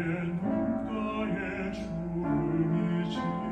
Dae, dae,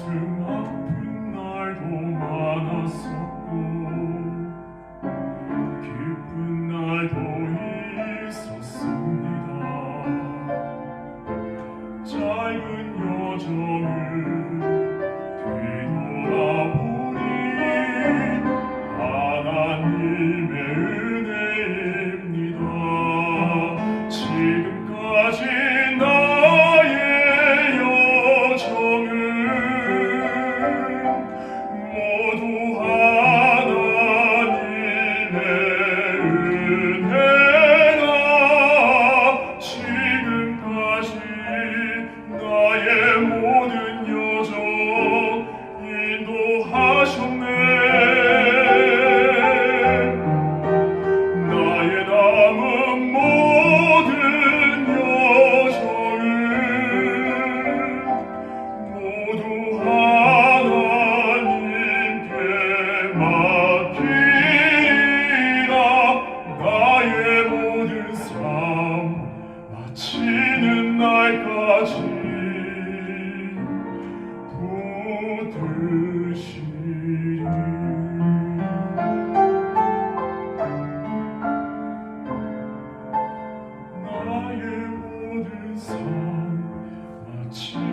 through. 나의 모든 여정 인도하셨네. 나의 남은 모든 여정을 모두 하나님께 맡기리라. 나의 모든 삶 마치는 날까지 나